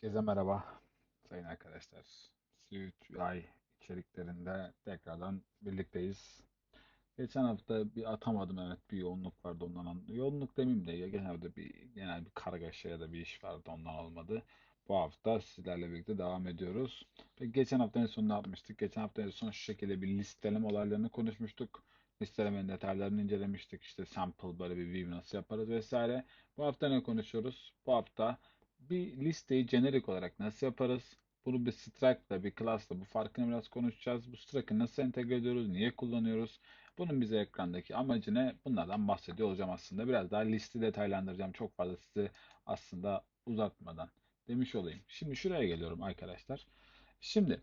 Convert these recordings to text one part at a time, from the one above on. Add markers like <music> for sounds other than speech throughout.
Herkese merhaba sayın arkadaşlar. Suit UI içeriklerinde tekrardan birlikteyiz. Geçen hafta bir atamadım evet bir yoğunluk vardı ondan an- yoğunluk demeyeyim de ya genelde bir genel bir kargaşa ya da bir iş vardı ondan olmadı. Bu hafta sizlerle birlikte devam ediyoruz. Peki geçen hafta en son yapmıştık? Geçen hafta en son şu şekilde bir listeleme olaylarını konuşmuştuk. Listelemenin detaylarını incelemiştik. İşte sample böyle bir view nasıl yaparız vesaire. Bu hafta ne konuşuyoruz? Bu hafta bir listeyi jenerik olarak nasıl yaparız? Bunu bir struct'la, bir class'la bu farkını biraz konuşacağız. Bu struct'ı nasıl entegre ediyoruz? Niye kullanıyoruz? Bunun bize ekrandaki amacı ne? Bunlardan bahsediyor olacağım aslında. Biraz daha listi detaylandıracağım. Çok fazla sizi aslında uzatmadan demiş olayım. Şimdi şuraya geliyorum arkadaşlar. Şimdi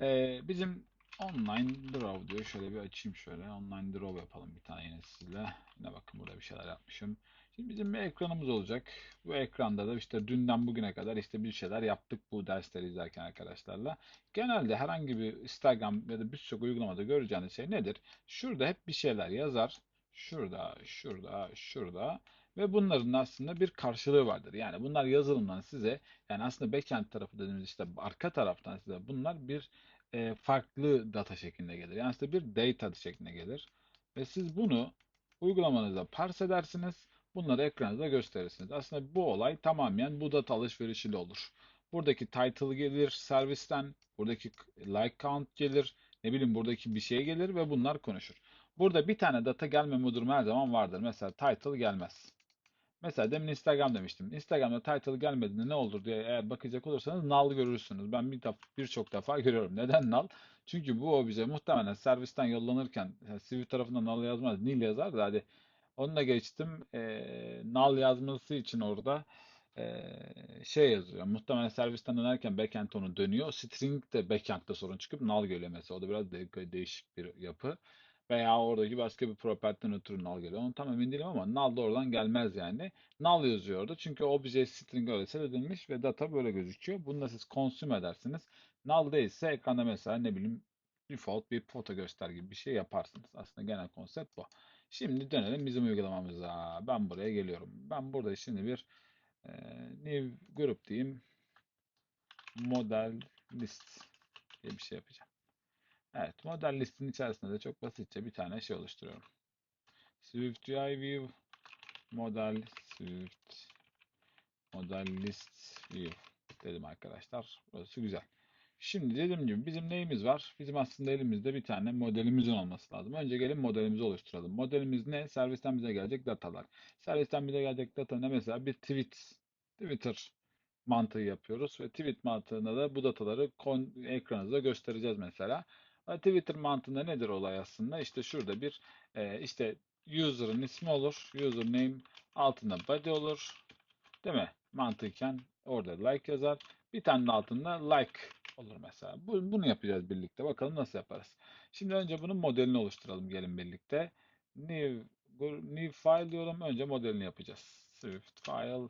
ee, bizim online draw diyor. Şöyle bir açayım şöyle. Online draw yapalım bir tane yine sizle. Yine bakın burada bir şeyler yapmışım. Şimdi bizim bir ekranımız olacak. Bu ekranda da işte dünden bugüne kadar işte bir şeyler yaptık bu dersleri izlerken arkadaşlarla. Genelde herhangi bir Instagram ya da birçok uygulamada göreceğiniz şey nedir? Şurada hep bir şeyler yazar. Şurada, şurada, şurada. Ve bunların aslında bir karşılığı vardır. Yani bunlar yazılımdan size yani aslında backend tarafı dediğimiz işte arka taraftan size bunlar bir e, farklı data şeklinde gelir. Yani size bir data şeklinde gelir. Ve siz bunu uygulamanızda parse edersiniz. Bunları ekranınızda gösterirsiniz. Aslında bu olay tamamen bu data alışverişiyle olur. Buradaki title gelir servisten, buradaki like count gelir, ne bileyim buradaki bir şey gelir ve bunlar konuşur. Burada bir tane data gelmeme durumu her zaman vardır. Mesela title gelmez. Mesela demin Instagram demiştim. Instagram'da title gelmediğinde ne olur diye eğer bakacak olursanız null görürsünüz. Ben bir birçok defa <laughs> görüyorum. Neden null? Çünkü bu obje muhtemelen servisten yollanırken yani Swift tarafından null yazmaz, nil yazar da hadi onu da geçtim. Ee, null yazması için orada ee, şey yazıyor. Muhtemelen servisten dönerken backend onu dönüyor. String de backend'de sorun çıkıp null mesela. O da biraz de- değişik bir yapı. Veya oradaki başka bir property'den ötürü null geliyor. Onu tam emin değilim ama null da oradan gelmez yani. Null yazıyor orada. Çünkü obje string öyle edilmiş ve data böyle gözüküyor. Bunu da siz consume edersiniz. Null değilse ekranda mesela ne bileyim default bir foto göster gibi bir şey yaparsınız. Aslında genel konsept bu. Şimdi dönelim bizim uygulamamıza. Ben buraya geliyorum. Ben burada şimdi bir e, new group diyeyim. Model list diye bir şey yapacağım. Evet, model listin içerisinde de çok basitçe bir tane şey oluşturuyorum. Swift UI view model Swift model list view dedim arkadaşlar. Burası güzel. Şimdi dediğim gibi bizim neyimiz var? Bizim aslında elimizde bir tane modelimizin olması lazım. Önce gelin modelimizi oluşturalım. Modelimiz ne? Servisten bize gelecek datalar. Servisten bize gelecek data ne? Mesela bir tweet, Twitter mantığı yapıyoruz ve tweet mantığında da bu dataları ekranınıza göstereceğiz mesela. E, Twitter mantığında nedir olay aslında? İşte şurada bir e, işte user'ın ismi olur. Username altında body olur. Değil mi? Mantıken orada like yazar. Bir tane altında like olur mesela. Bu, bunu yapacağız birlikte. Bakalım nasıl yaparız. Şimdi önce bunun modelini oluşturalım gelin birlikte. New, new file diyorum. Önce modelini yapacağız. Swift file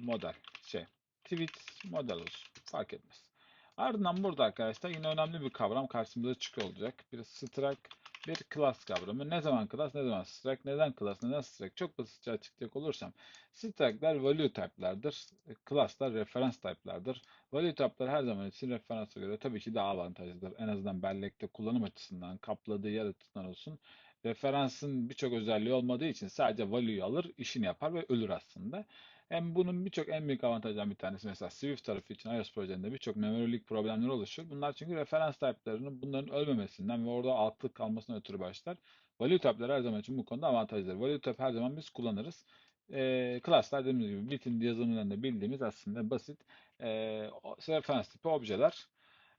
model şey tweet model olsun. Fark etmez. Ardından burada arkadaşlar yine önemli bir kavram karşımıza çıkıyor olacak. Bir struct, bir class kavramı. Ne zaman class, ne zaman struct, neden class, neden struct? Çok basitçe açıklayacak olursam. Struct'lar value type'lardır. Class'lar reference type'lardır. Value type'lar her zaman için referansa göre tabii ki daha avantajlıdır. En azından bellekte kullanım açısından, kapladığı yer açısından olsun. Referansın birçok özelliği olmadığı için sadece value'yu alır, işini yapar ve ölür aslında. Hem bunun birçok en büyük avantajlarından bir tanesi mesela Swift tarafı için iOS projelerinde birçok memorilik problemleri oluşur. Bunlar çünkü referans type'larının bunların ölmemesinden ve orada altlık kalmasından ötürü başlar. Value type'lar her zaman için bu konuda avantajlıdır. Value type her zaman biz kullanırız. E, class'lar dediğimiz gibi bitin yazılımlarında bildiğimiz aslında basit e, referans tipi objeler.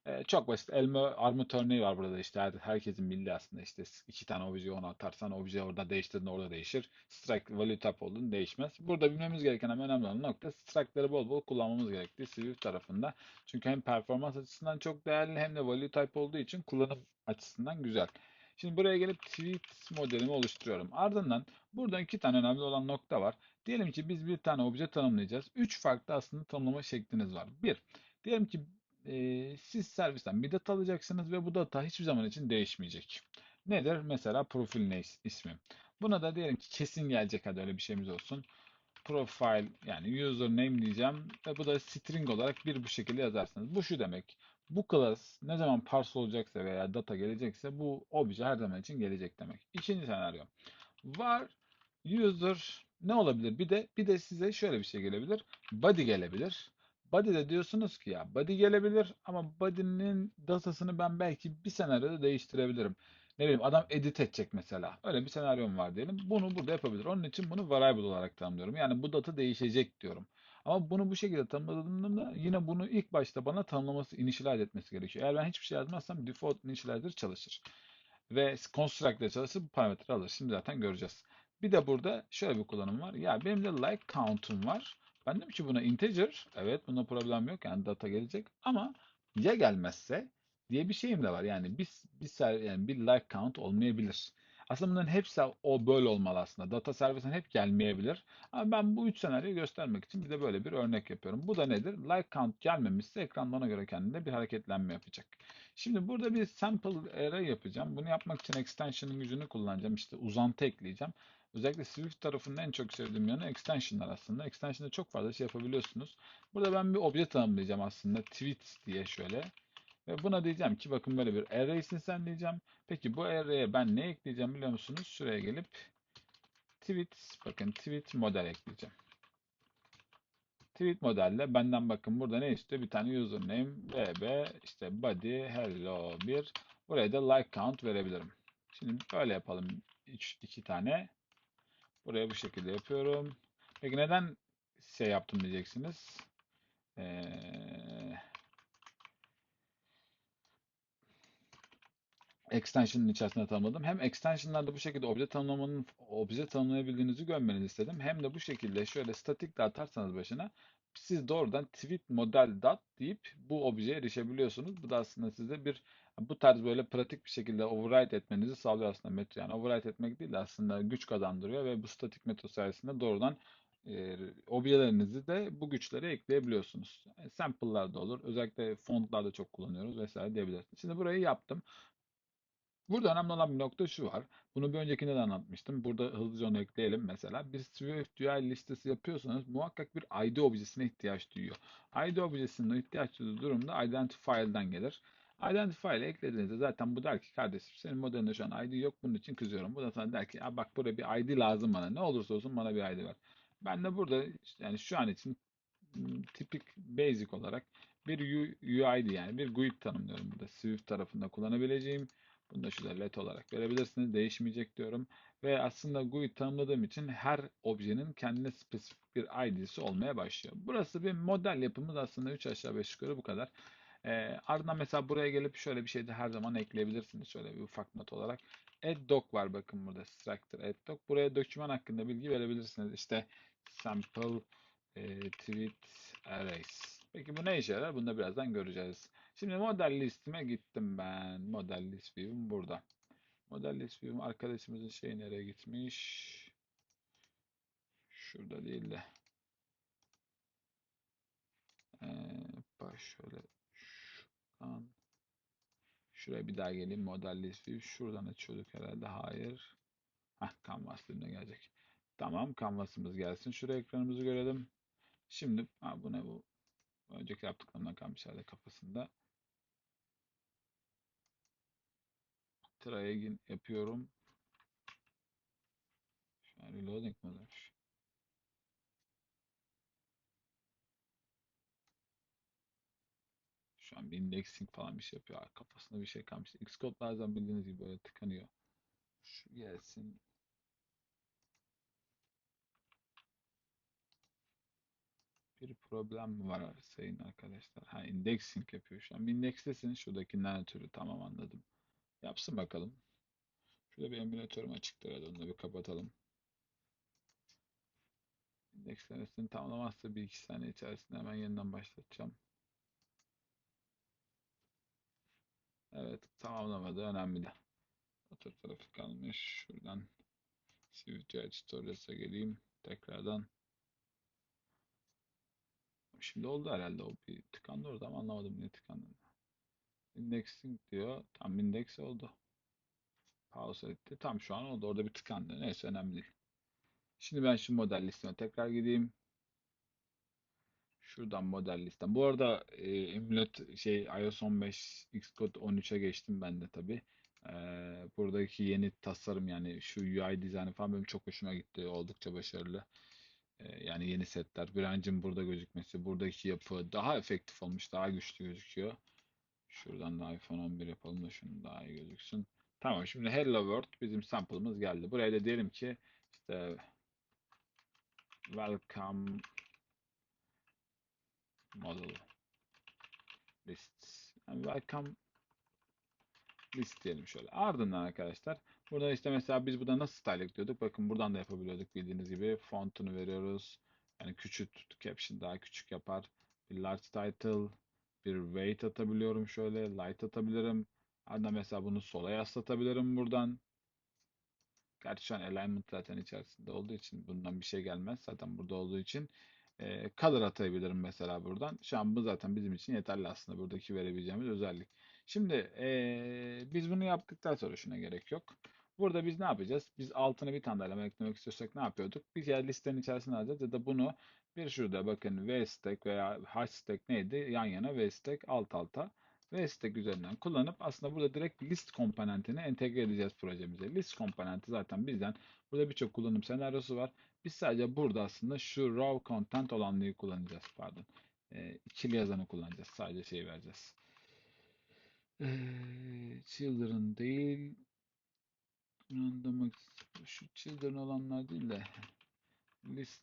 Ee, çok basit. Elma armut örneği var burada işte. Her, herkesin bildiği aslında işte iki tane obje ona atarsan obje orada değiştirdiğinde orada değişir. Struct value type olduğunda değişmez. Burada bilmemiz gereken ama önemli olan nokta struct'ları bol bol kullanmamız gerektiği Swift tarafında. Çünkü hem performans açısından çok değerli hem de value type olduğu için kullanım açısından güzel. Şimdi buraya gelip tweet modelimi oluşturuyorum. Ardından burada iki tane önemli olan nokta var. Diyelim ki biz bir tane obje tanımlayacağız. Üç farklı aslında tanımlama şekliniz var. Bir, diyelim ki e, siz servisten bir data alacaksınız ve bu data hiçbir zaman için değişmeyecek. Nedir? Mesela profil ne is- ismi. Buna da diyelim ki kesin gelecek hadi öyle bir şeyimiz olsun. profile yani username diyeceğim ve bu da string olarak bir bu şekilde yazarsınız. Bu şu demek. Bu class ne zaman parse olacaksa veya data gelecekse bu obje her zaman için gelecek demek. İkinci senaryo. Var user ne olabilir? Bir de bir de size şöyle bir şey gelebilir. Body gelebilir. Body'de diyorsunuz ki ya body gelebilir ama body'nin datasını ben belki bir senaryoda değiştirebilirim. Ne bileyim adam edit edecek mesela. Öyle bir senaryom var diyelim. Bunu burada yapabilir. Onun için bunu variable olarak tanımlıyorum. Yani bu data değişecek diyorum. Ama bunu bu şekilde tanımladığımda yine bunu ilk başta bana tanımlaması, initialize etmesi gerekiyor. Eğer ben hiçbir şey yazmazsam default initializer çalışır. Ve construct ile çalışır bu parametre alır. Şimdi zaten göreceğiz. Bir de burada şöyle bir kullanım var. Ya benim de like count'um var. Ben dedim ki buna integer. Evet bunda problem yok. Yani data gelecek. Ama ya gelmezse diye bir şeyim de var. Yani bir, bir, yani bir like count olmayabilir. Aslında bunların hepsi o böyle olmalı aslında. Data servisin hep gelmeyebilir. Ama ben bu üç senaryoyu göstermek için bir de böyle bir örnek yapıyorum. Bu da nedir? Like count gelmemişse ekran bana göre kendinde bir hareketlenme yapacak. Şimdi burada bir sample array yapacağım. Bunu yapmak için extension'ın gücünü kullanacağım. İşte uzantı ekleyeceğim. Özellikle Swift tarafında en çok sevdiğim yanı extensionlar aslında. Extension'da çok fazla şey yapabiliyorsunuz. Burada ben bir obje tanımlayacağım aslında. Tweet diye şöyle. Ve buna diyeceğim ki bakın böyle bir array'sin sen diyeceğim. Peki bu array'e ben ne ekleyeceğim biliyor musunuz? Şuraya gelip tweet bakın tweet model ekleyeceğim. Tweet modelle benden bakın burada ne istiyor? Bir tane username bb işte body hello 1 buraya da like count verebilirim. Şimdi böyle yapalım. 3 2 tane. Buraya bu şekilde yapıyorum. Peki neden şey yaptım diyeceksiniz. Ee, extension'ın içerisinde tanımladım. Hem extension'larda bu şekilde obje tanımlamanın obje tanımlayabildiğinizi görmenizi istedim. Hem de bu şekilde şöyle statik de atarsanız başına siz doğrudan tweet model dot deyip bu objeye erişebiliyorsunuz. Bu da aslında size bir bu tarz böyle pratik bir şekilde override etmenizi sağlıyor aslında metro. Yani override etmek değil de aslında güç kazandırıyor ve bu statik metod sayesinde doğrudan e, objelerinizi de bu güçlere ekleyebiliyorsunuz. E, sample'lar da olur. Özellikle fontlarda çok kullanıyoruz vesaire diyebilirsiniz. Şimdi burayı yaptım. Burada önemli olan bir nokta şu var. Bunu bir öncekinde de anlatmıştım. Burada hızlıca onu ekleyelim mesela. Bir Swift UI listesi yapıyorsanız muhakkak bir ID objesine ihtiyaç duyuyor. ID objesinin ihtiyaç duyduğu durumda identifier'dan gelir. Identifier'ı eklediğinizde zaten bu der ki kardeşim senin modelinde şu an ID yok bunun için kızıyorum. Bu da sana der ki bak buraya bir ID lazım bana. Ne olursa olsun bana bir ID ver. Ben de burada yani şu an için tipik basic olarak bir UID yani bir GUID tanımlıyorum burada. Swift tarafında kullanabileceğim bunu da şurada let olarak verebilirsiniz. Değişmeyecek diyorum. Ve aslında GUI tanımladığım için her objenin kendine spesifik bir ID'si olmaya başlıyor. Burası bir model yapımız aslında 3 aşağı 5 yukarı bu kadar. Ee, ardından mesela buraya gelip şöyle bir şey de her zaman ekleyebilirsiniz. Şöyle bir ufak not olarak. Add doc var bakın burada. Structure add doc. Buraya doküman hakkında bilgi verebilirsiniz. İşte sample e, tweet arrays. Peki bu ne işe yarar? Bunu da birazdan göreceğiz. Şimdi model listime gittim ben. Model list view'um burada. Model list view'um arkadaşımızın şey nereye gitmiş? Şurada değil de. Ee, şöyle şuradan şuraya bir daha geleyim. Model list view. Şuradan açıyorduk herhalde. Hayır. Heh, canvas dilimine gelecek. Tamam. Canvas'ımız gelsin. Şuraya ekranımızı görelim. Şimdi ha, bu ne bu? Önceki yaptıklarımdan kalmış herhalde kafasında. Try again yapıyorum. Şu an reloading mi olmuş? An bir indexing falan bir şey yapıyor. Kafasında bir şey kalmış. Xcode bazen bildiğiniz gibi böyle tıkanıyor. Şu gelsin. bir problem mi var sayın arkadaşlar? Ha indexing yapıyor şu an. Bir indexlesin şuradaki ne türü tamam anladım. Yapsın bakalım. Şurada bir emülatörüm açıktır. Onu da bir kapatalım. İndekslemesini tamamlamazsa bir iki saniye içerisinde hemen yeniden başlatacağım. Evet tamamlamadı. Önemli de. Otur tarafı kalmış. Şuradan Swift Tutorials'a geleyim. Tekrardan. Şimdi oldu herhalde o bir tıkandı orada ama anlamadım niye tıkandığını. Indexing diyor. Tam index oldu. Pause etti. Tam şu an oldu. Orada bir tıkandı. Neyse önemli değil. Şimdi ben şu model listeme tekrar gideyim. Şuradan model listem. Bu arada e, emülat şey iOS 15 Xcode 13'e geçtim ben de tabii. E, buradaki yeni tasarım yani şu UI dizaynı falan benim çok hoşuma gitti. Oldukça başarılı. E, yani yeni setler. Branch'in burada gözükmesi, buradaki yapı daha efektif olmuş, daha güçlü gözüküyor. Şuradan da iPhone 11 yapalım da şunu daha iyi gözüksün. Tamam şimdi Hello World bizim sample'ımız geldi. Buraya da diyelim ki işte welcome model list. Yani welcome list diyelim şöyle. Ardından arkadaşlar burada işte mesela biz burada nasıl style ekliyorduk? Bakın buradan da yapabiliyorduk bildiğiniz gibi. Fontunu veriyoruz. Yani küçült caption daha küçük yapar. Bir large title, bir weight atabiliyorum şöyle. Light atabilirim. Ardından mesela bunu sola yaslatabilirim buradan. Gerçi şu an alignment zaten içerisinde olduğu için bundan bir şey gelmez. Zaten burada olduğu için e, color atabilirim mesela buradan. Şu an bu zaten bizim için yeterli aslında buradaki verebileceğimiz özellik. Şimdi e, biz bunu yaptıktan sonra şuna gerek yok. Burada biz ne yapacağız? Biz altına bir tane daha eklemek istiyorsak ne yapıyorduk? Bir kere listenin içerisine alacağız ya da bunu bir şurada bakın vstack veya hstack neydi? Yan yana vstack alt alta vstack üzerinden kullanıp aslında burada direkt list komponentini entegre edeceğiz projemize. List komponenti zaten bizden burada birçok kullanım senaryosu var. Biz sadece burada aslında şu raw content olanlığı kullanacağız. Pardon. E, ikili yazanı kullanacağız. Sadece şey vereceğiz. E, children değil random şu children olanlar değil de list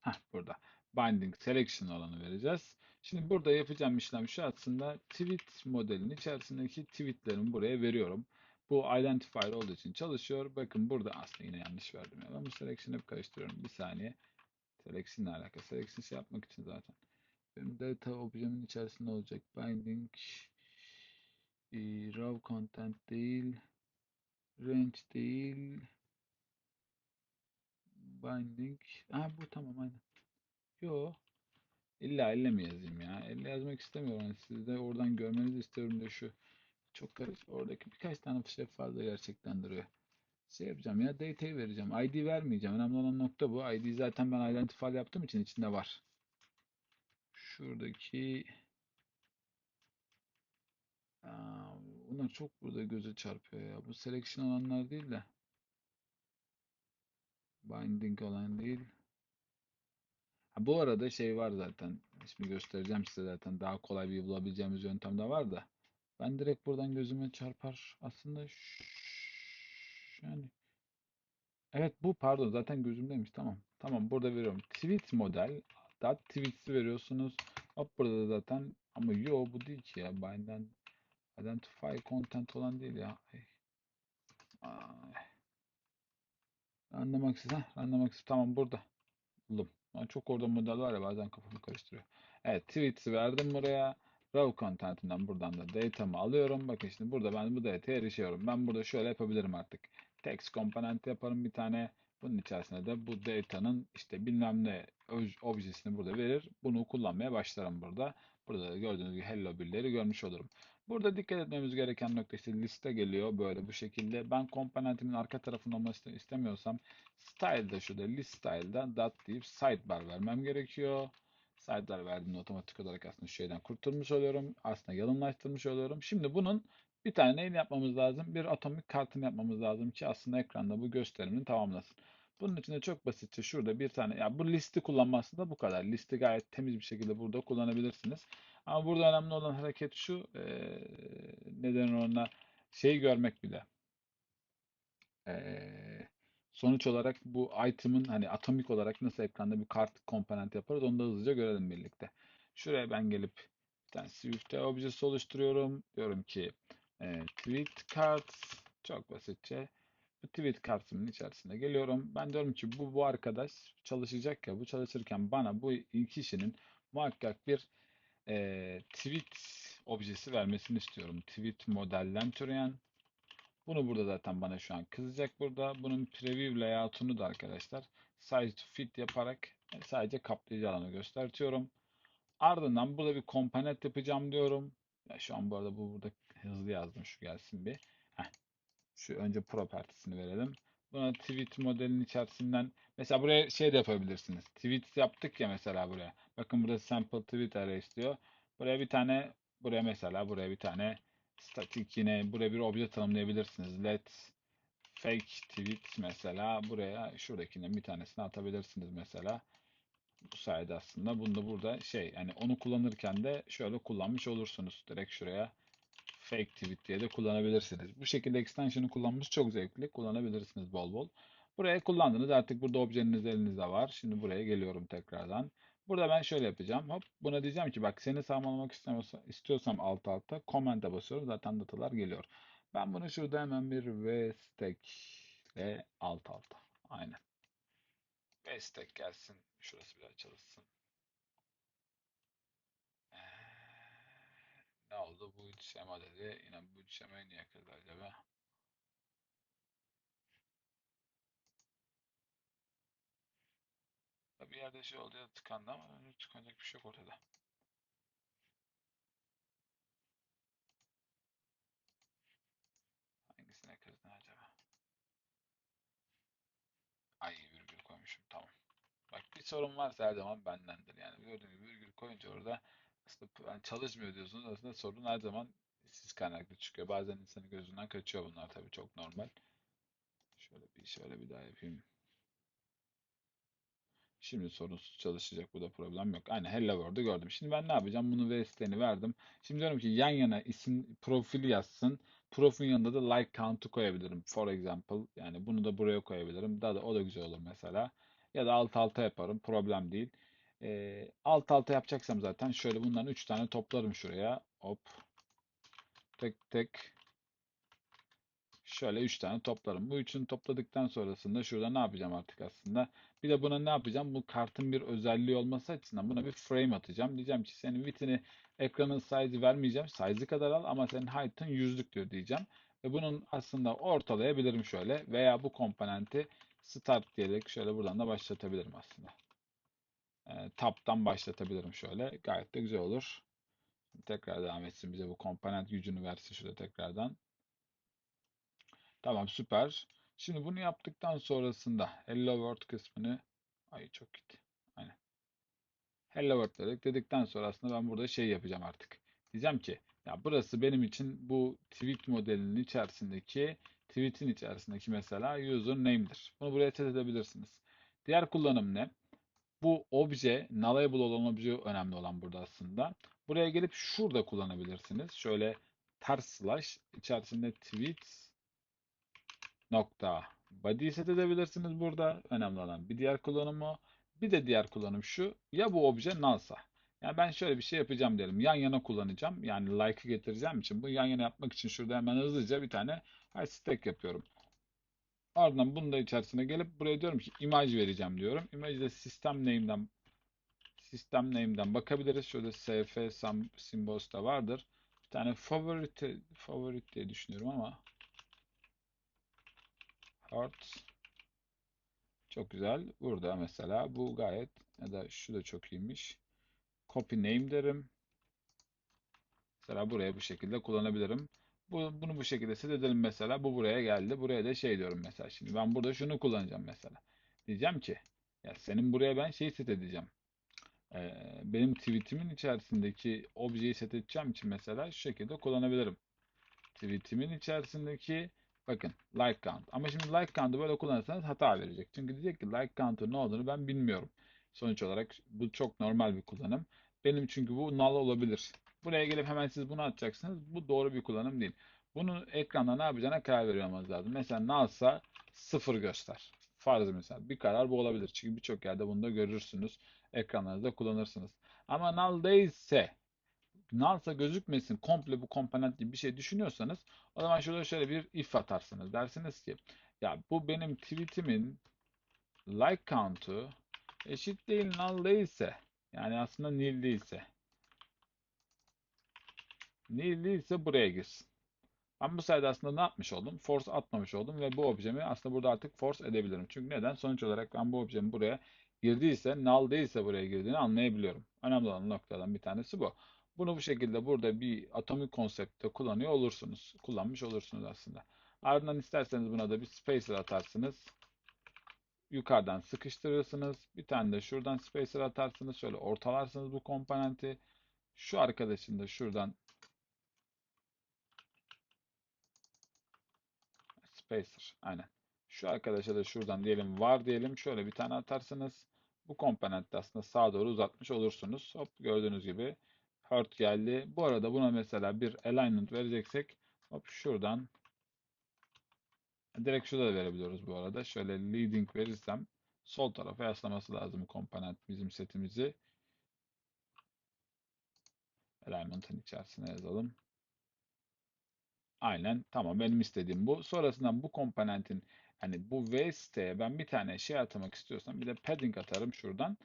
Heh, burada. Binding selection olanı vereceğiz. Şimdi burada yapacağım işlem şu aslında tweet modelinin içerisindeki tweetlerimi buraya veriyorum. Bu identifier olduğu için çalışıyor. Bakın burada aslında yine yanlış verdim. Ya. Ben bu selection'ı hep karıştırıyorum. Bir saniye. Selection ile alakalı. Selection şey yapmak için zaten. Benim data objemin içerisinde olacak. Binding e, raw content değil. Range değil. Binding. Ha bu tamam aynen. Yo. İlla elle mi yazayım ya? Elle yazmak istemiyorum. Yani siz de oradan görmenizi istiyorum da şu. Çok karışık. Oradaki birkaç tane şey fazla gerçekten. Şey yapacağım ya data'yı vereceğim. ID vermeyeceğim. Önemli olan nokta bu. ID zaten ben identify yaptığım için içinde var. Şuradaki Aa, bunlar çok burada göze çarpıyor ya. Bu selection olanlar değil de binding olan değil. Ha, bu arada şey var zaten. Şimdi göstereceğim size zaten. Daha kolay bir bulabileceğimiz yöntem de var da. Ben direkt buradan gözüme çarpar. Aslında yani Evet bu pardon zaten gözümdeymiş. Tamam. Tamam burada veriyorum. Tweet model. Dot tweets'i veriyorsunuz. Hop burada da zaten ama yo bu değil ki ya. Binden identify content olan değil ya. Ay. Ay. Random access. Heh, random access. Tamam burada. Buldum. Ama çok orada model var ya bazen kafamı karıştırıyor. Evet tweets'i verdim buraya. Raw content'inden buradan da data'mı alıyorum. Bakın şimdi burada ben bu data'ya erişiyorum. Ben burada şöyle yapabilirim artık. Text komponenti yaparım bir tane. Bunun içerisine de bu data'nın işte bilmem ne objesini burada verir. Bunu kullanmaya başlarım burada. Burada da gördüğünüz gibi hello bill'leri görmüş olurum. Burada dikkat etmemiz gereken nokta işte liste geliyor böyle bu şekilde. Ben komponentimin arka tarafında olmasını istemiyorsam style'da şurada list style'da dot deyip sidebar vermem gerekiyor. Sidebar verdiğimde otomatik olarak aslında şeyden kurtulmuş oluyorum. Aslında yalınlaştırmış oluyorum. Şimdi bunun bir tane neyle yapmamız lazım? Bir atomik kartını yapmamız lazım ki aslında ekranda bu gösterimini tamamlasın. Bunun için de çok basitçe şurada bir tane, ya bu listi kullanma aslında bu kadar. Listi gayet temiz bir şekilde burada kullanabilirsiniz. Ama burada önemli olan hareket şu, eee neden ona şey görmek bile. Eee, sonuç olarak bu item'ın hani atomik olarak nasıl ekranda bir kart komponent yaparız onu da hızlıca görelim birlikte. Şuraya ben gelip bir tane Swift objesi oluşturuyorum. Diyorum ki e, tweet cards çok basitçe bu tweet kartımın içerisine geliyorum. Ben diyorum ki bu bu arkadaş çalışacak ya bu çalışırken bana bu kişinin muhakkak bir e, tweet objesi vermesini istiyorum. Tweet modelden türeyen. Bunu burada zaten bana şu an kızacak burada. Bunun preview layout'unu da arkadaşlar size to fit yaparak e, sadece kaplayıcı alanı göstertiyorum. Ardından burada bir komponent yapacağım diyorum. Ya şu an bu arada bu burada hızlı yazdım şu gelsin bir. Heh. Şu önce propertiesini verelim. Buna tweet modelinin içerisinden mesela buraya şey de yapabilirsiniz. Tweet yaptık ya mesela buraya. Bakın burada sample tweet array istiyor. Buraya bir tane buraya mesela buraya bir tane statik yine buraya bir obje tanımlayabilirsiniz. Let fake tweet mesela buraya şuradakinden bir tanesini atabilirsiniz mesela. Bu sayede aslında bunu da burada şey yani onu kullanırken de şöyle kullanmış olursunuz. Direkt şuraya tweet diye de kullanabilirsiniz. Bu şekilde extension'ı kullanması çok zevkli. Kullanabilirsiniz bol bol. Buraya kullandınız. Artık burada objeniz elinizde var. Şimdi buraya geliyorum tekrardan. Burada ben şöyle yapacağım. Hop buna diyeceğim ki bak seni sağlamalamak istiyorsam alt alta comment'e basıyorum. Zaten datalar geliyor. Ben bunu şurada hemen bir vstack ile alt alta. Aynen. Vstack gelsin. Şurası biraz çalışsın. Ne oldu? Bu şema dedi. Yine şemayı niye kırdı acaba? Bir yerde şey oldu ya tıkandı ama tıkanacak bir şey yok ortada. Hangisine kırdın acaba? Ay virgül koymuşum tamam. Bak bir sorun varsa her zaman bendendir yani. Gördüğünüz gibi virgül koyunca orada aslında çalışmıyor diyorsunuz. Aslında sorun her zaman siz kaynaklı çıkıyor. Bazen insanın gözünden kaçıyor bunlar tabii çok normal. Şöyle bir şöyle bir daha yapayım. Şimdi sorunsuz çalışacak. Bu da problem yok. Aynen Hello World'u gördüm. Şimdi ben ne yapacağım? Bunu VST'ni verdim. Şimdi diyorum ki yan yana isim profili yazsın. Profilin yanında da like count'u koyabilirim. For example. Yani bunu da buraya koyabilirim. Daha da o da güzel olur mesela. Ya da alt alta yaparım. Problem değil. Ee, alt alta yapacaksam zaten şöyle bundan 3 tane toplarım şuraya. Hop. Tek tek Şöyle 3 tane toplarım. Bu üçünü topladıktan sonrasında şurada ne yapacağım artık aslında? Bir de buna ne yapacağım? Bu kartın bir özelliği olması açısından buna bir frame atacağım. Diyeceğim ki senin width'ini ekranın size'ı vermeyeceğim. Size'ı kadar al ama senin height'ın yüzlük diyor diyeceğim. Ve bunun aslında ortalayabilirim şöyle veya bu komponenti start diyerek şöyle buradan da başlatabilirim aslında. E, tab'dan başlatabilirim şöyle. Gayet de güzel olur. Tekrar devam etsin bize bu komponent gücünü versin şurada tekrardan. Tamam süper. Şimdi bunu yaptıktan sonrasında Hello World kısmını ay çok gitti. Aynen. Hello World dedik. Dedikten sonra aslında ben burada şey yapacağım artık. Diyeceğim ki ya burası benim için bu tweet modelinin içerisindeki tweet'in içerisindeki mesela user name'dir. Bunu buraya set edebilirsiniz. Diğer kullanım ne? Bu obje, nullable olan obje önemli olan burada aslında. Buraya gelip şurada kullanabilirsiniz. Şöyle ters slash içerisinde tweet nokta body set edebilirsiniz burada. Önemli olan bir diğer kullanımı. Bir de diğer kullanım şu. Ya bu obje nalsa. Yani ben şöyle bir şey yapacağım diyelim. Yan yana kullanacağım. Yani like'ı getireceğim için bu yan yana yapmak için şurada hemen hızlıca bir tane stack yapıyorum. Ardından bunu da içerisine gelip buraya diyorum ki image vereceğim diyorum. Image de system name'den system name'den bakabiliriz. Şurada sf symbols da vardır. Bir tane favorite favorite diye düşünüyorum ama Heart. Çok güzel. Burada mesela bu gayet ya da şu da çok iyiymiş. Copy name derim. Mesela buraya bu şekilde kullanabilirim. Bu, bunu bu şekilde set edelim mesela. Bu buraya geldi. Buraya da şey diyorum mesela. Şimdi ben burada şunu kullanacağım mesela. Diyeceğim ki ya senin buraya ben şeyi set edeceğim. Ee, benim tweetimin içerisindeki objeyi set edeceğim için mesela şu şekilde kullanabilirim. Tweetimin içerisindeki Bakın like count. Ama şimdi like count'u böyle kullanırsanız hata verecek. Çünkü diyecek ki like count'un ne olduğunu ben bilmiyorum. Sonuç olarak bu çok normal bir kullanım. Benim çünkü bu null olabilir. Buraya gelip hemen siz bunu atacaksınız. Bu doğru bir kullanım değil. Bunu ekranda ne yapacağına karar veriyormanız lazım. Mesela nullsa sıfır göster. Farz mesela. Bir karar bu olabilir. Çünkü birçok yerde bunu da görürsünüz. Ekranlarınızda kullanırsınız. Ama null değilse nalsa gözükmesin komple bu komponent gibi bir şey düşünüyorsanız o zaman şurada şöyle bir if atarsınız. Dersiniz ki ya bu benim tweetimin like count'u eşit değil null değilse yani aslında nil değilse nil değilse buraya girsin. Ben bu sayede aslında ne yapmış oldum? Force atmamış oldum ve bu objemi aslında burada artık force edebilirim. Çünkü neden? Sonuç olarak ben bu objemi buraya girdiyse, null değilse buraya girdiğini anlayabiliyorum. Önemli olan noktadan bir tanesi bu. Bunu bu şekilde burada bir atomik konseptte kullanıyor olursunuz. Kullanmış olursunuz aslında. Ardından isterseniz buna da bir spacer atarsınız. Yukarıdan sıkıştırırsınız. Bir tane de şuradan spacer atarsınız. Şöyle ortalarsınız bu komponenti. Şu arkadaşın da şuradan spacer. Aynen. Şu arkadaşa da şuradan diyelim var diyelim. Şöyle bir tane atarsınız. Bu komponenti aslında sağa doğru uzatmış olursunuz. Hop gördüğünüz gibi hurt geldi. Bu arada buna mesela bir alignment vereceksek hop şuradan direkt şurada da verebiliyoruz bu arada. Şöyle leading verirsem sol tarafa yaslaması lazım komponent bizim setimizi. Alignment'ın içerisine yazalım. Aynen tamam benim istediğim bu. Sonrasında bu komponentin hani bu V siteye ben bir tane şey atamak istiyorsam bir de padding atarım şuradan.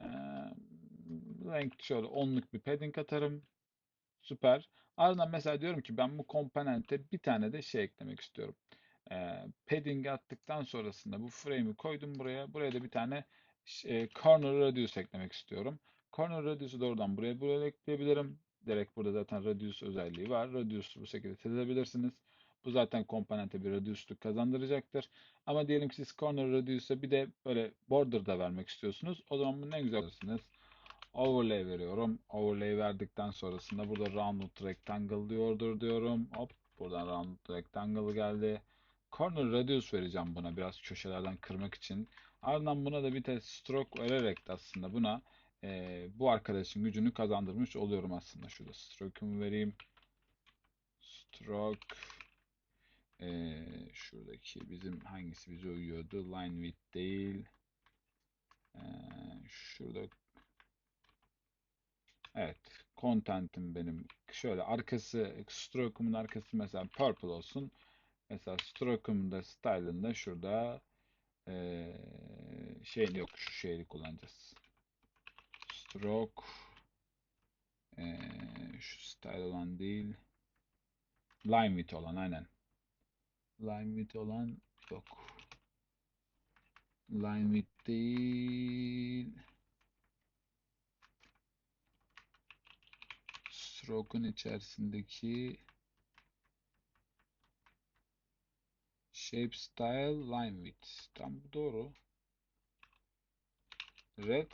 Ee, renk şöyle onluk bir padding atarım. Süper. Ardından mesela diyorum ki ben bu komponente bir tane de şey eklemek istiyorum. Ee, padding attıktan sonrasında bu frame'i koydum buraya. Buraya da bir tane e, corner radius eklemek istiyorum. Corner radius'u doğrudan buraya buraya ekleyebilirim. Direkt burada zaten radius özelliği var. Radius'u bu şekilde seçebilirsiniz. Bu zaten komponente bir radiusluk kazandıracaktır. Ama diyelim ki siz corner radius'a bir de böyle border da vermek istiyorsunuz. O zaman bunu ne güzel alırsınız. Overlay veriyorum. Overlay verdikten sonrasında burada round rectangle diyordur diyorum. Hop buradan round rectangle geldi. Corner radius vereceğim buna biraz köşelerden kırmak için. Ardından buna da bir test stroke vererek aslında buna e, bu arkadaşın gücünü kazandırmış oluyorum aslında. Şurada stroke'umu vereyim. Stroke e, şuradaki bizim hangisi bize uyuyordu? Line width değil. E, şurada Evet. Content'im benim. Şöyle arkası, stroke'umun arkası mesela purple olsun. Mesela stroke'umun da style'ında şurada ee, şey yok şu şeyi kullanacağız. Stroke ee, şu style olan değil. Line width olan aynen. Line width olan yok. Line width değil. stroke'un içerisindeki shape style line width. Tam doğru. Red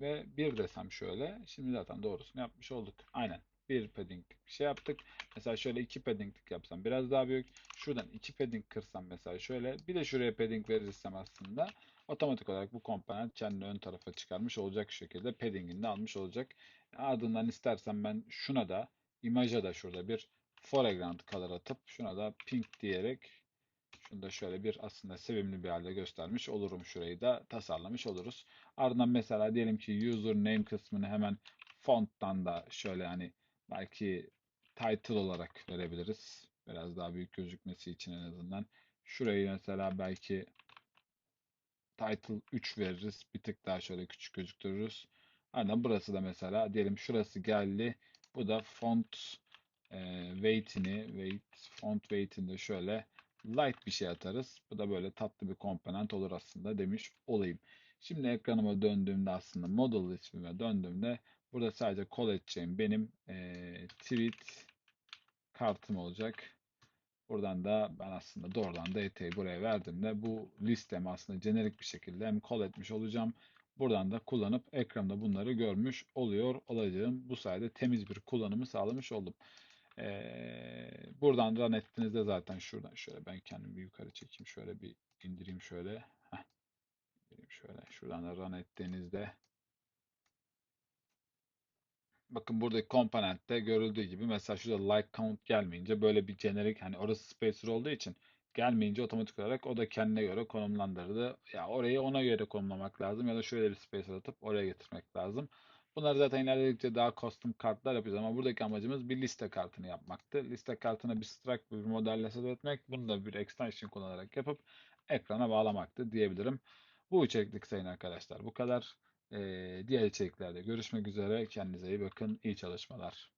ve bir desem şöyle. Şimdi zaten doğrusunu yapmış olduk. Aynen. Bir padding bir şey yaptık. Mesela şöyle iki paddinglik yapsam biraz daha büyük. Şuradan iki padding kırsam mesela şöyle. Bir de şuraya padding verirsem aslında otomatik olarak bu komponent kendini ön tarafa çıkarmış olacak şekilde paddingini de almış olacak. Ardından istersen ben şuna da imaja da şurada bir foreground color atıp şuna da pink diyerek şunu da şöyle bir aslında sevimli bir halde göstermiş olurum. Şurayı da tasarlamış oluruz. Ardından mesela diyelim ki user name kısmını hemen fonttan da şöyle hani belki title olarak verebiliriz. Biraz daha büyük gözükmesi için en azından. Şurayı mesela belki title 3 veririz. Bir tık daha şöyle küçük gözüktürürüz. Ardından burası da mesela diyelim şurası geldi. Bu da font e, weight'ini weight, font weight'ini de şöyle light bir şey atarız. Bu da böyle tatlı bir komponent olur aslında demiş olayım. Şimdi ekranıma döndüğümde aslında model ismime döndüğümde burada sadece call edeceğim benim e, tweet kartım olacak. Buradan da ben aslında doğrudan data'yı buraya verdiğimde bu listemi aslında jenerik bir şekilde hem call etmiş olacağım. Buradan da kullanıp ekranda bunları görmüş oluyor olacağım. Bu sayede temiz bir kullanımı sağlamış oldum. Ee, buradan run ettiğinizde zaten şuradan şöyle ben kendimi bir yukarı çekeyim. Şöyle bir indireyim şöyle. Heh. Şöyle şuradan da run ettiğinizde Bakın buradaki komponentte görüldüğü gibi mesela şurada like count gelmeyince böyle bir generic hani orası spacer olduğu için gelmeyince otomatik olarak o da kendine göre konumlandırdı. Ya orayı ona göre konumlamak lazım ya da şöyle bir spacer atıp oraya getirmek lazım. Bunları zaten ilerledikçe daha custom kartlar yapacağız ama buradaki amacımız bir liste kartını yapmaktı. Liste kartına bir struct bir modelle set etmek. Bunu da bir extension kullanarak yapıp ekrana bağlamaktı diyebilirim. Bu içeriklik sayın arkadaşlar bu kadar. Ee, diğer içeriklerde görüşmek üzere. Kendinize iyi bakın. İyi çalışmalar.